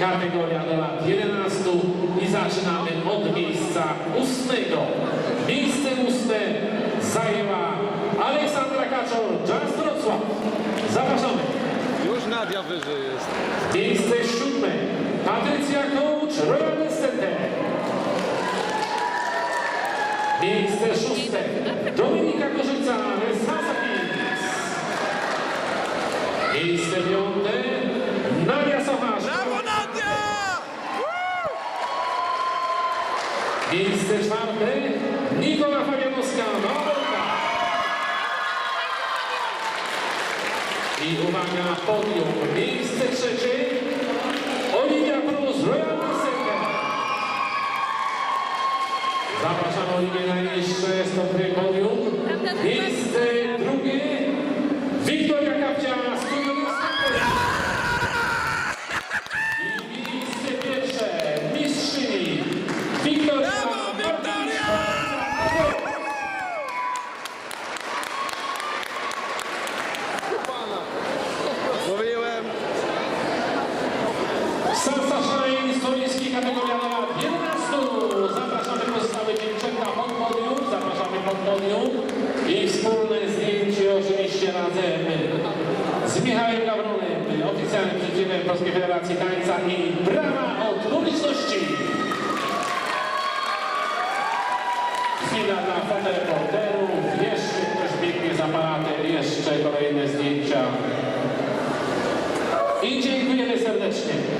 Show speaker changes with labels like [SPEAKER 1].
[SPEAKER 1] kategoria do lat 11 i zaczynamy od miejsca ósmego. Miejsce ósme zajęła Aleksandra Kaczor, Jazz Wrocław. Zapraszamy.
[SPEAKER 2] Już Nadia wyżej jest.
[SPEAKER 1] Miejsce siódme Patrycja Coach, Royal Center. Miejsce szóste Dominika Korzyca, Resasa. Miejsce piąte Nadia Miejsce czwarte Nikola Fabianowska, Małolka. I uwaga, podium. Miejsce trzecie Oliwia Cruz, Royal Center. Zapraszamy Oliwię na jeszcze stopnie podium. Miejsce drugie Wiktoria
[SPEAKER 2] Mówiłem.
[SPEAKER 1] Salsa Shine, Stoliński, kategoria lat 11. Zapraszamy pozostałe dziewczęta pod podium, zapraszamy pod podium i wspólne zdjęcie oczywiście razem z Michałem Gawronem, oficjalnym przeciwem Polskiej Federacji Tańca i brawa od publiczności. Chwila dla fotoreporterów, jeszcze ktoś biegnie z aparatem, jeszcze kolejne zdjęcia. I dziękujemy serdecznie.